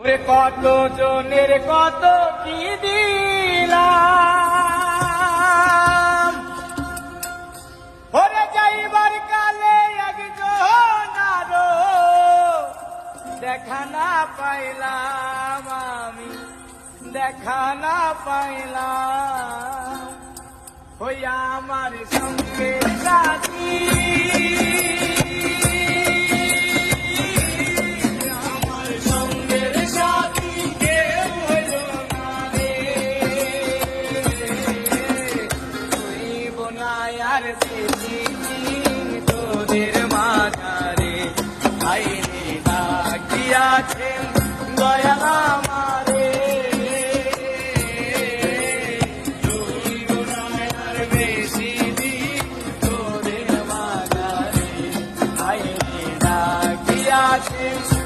ওরে কত জনের কত কি দিলাম? ওরে যাইবার কালে একজন আরও দেখা না পাইলাম আমি, দেখা না পাইলাম। ওই আমার সঙ্গে মায়ার তোদের মাঝারে আইনে ডাকিয়াছেন দয়া আমারে। বেশি দিন তোদের মাঝারে আইনে ডাকিয়াছেন